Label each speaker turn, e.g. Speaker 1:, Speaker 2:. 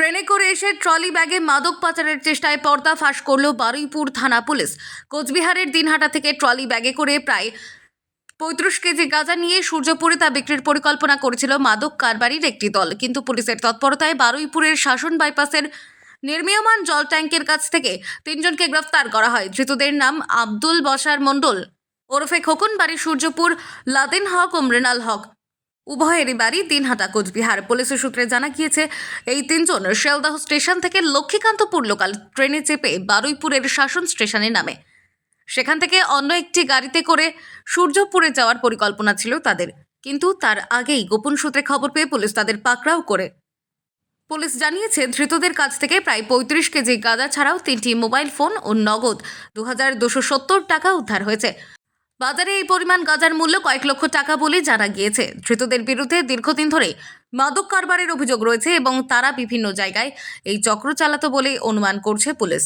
Speaker 1: ট্রেনে করে এসে ট্রলি ব্যাগে মাদক পাচারের চেষ্টায় পর্দা ফাঁস করল বারুইপুর থানা পুলিশ। কোচবিহারের দিনহাটা থেকে ট্রলি ব্যাগে করে প্রায় পঁয়ত্রিশ কেজি গাঁজা নিয়ে সূর্যপুরে তা বিক্রির পরিকল্পনা করেছিল মাদক কারবারির একটি দল। কিন্তু পুলিশের তৎপরতায় বারুইপুরের শাসন বাইপাসের নির্মীয়মান জল ট্যাঙ্কের কাছ থেকে তিনজনকে গ্রেফতার করা হয়। ধৃতদের নাম আব্দুল বসার মণ্ডল, ওরফে খোকন বাড়ি সূর্যপুর, লাদেন হক ও মৃণাল হক। উভয়েরই বাড়ি দিনহাটা, কোচবিহার। পুলিশের সূত্রে জানা গিয়েছে, এই তিনজন শেলদাহ স্টেশন থেকে লক্ষ্মীকান্তপুর লোকাল ট্রেনে চেপে বারুইপুরের শাসন স্টেশনে নামে। সেখান থেকে অন্য একটি গাড়িতে করে সূর্যপুরে যাওয়ার পরিকল্পনা ছিল তাদের। কিন্তু তার আগেই গোপন সূত্রে খবর পেয়ে পুলিশ তাদের পাকড়াও করে। পুলিশ জানিয়েছে, ধৃতদের কাছ থেকে প্রায় পঁয়ত্রিশ কেজি গাঁজা ছাড়াও তিনটি মোবাইল ফোন ও নগদ দু টাকা উদ্ধার হয়েছে। বাজারে এই পরিমাণ গাঁজার মূল্য কয়েক লক্ষ টাকা বলে জানা গিয়েছে। ধৃতদের বিরুদ্ধে দীর্ঘদিন ধরে মাদক কারবারের অভিযোগ রয়েছে এবং তারা বিভিন্ন জায়গায় এই চক্র চালাতো বলে অনুমান করছে পুলিশ।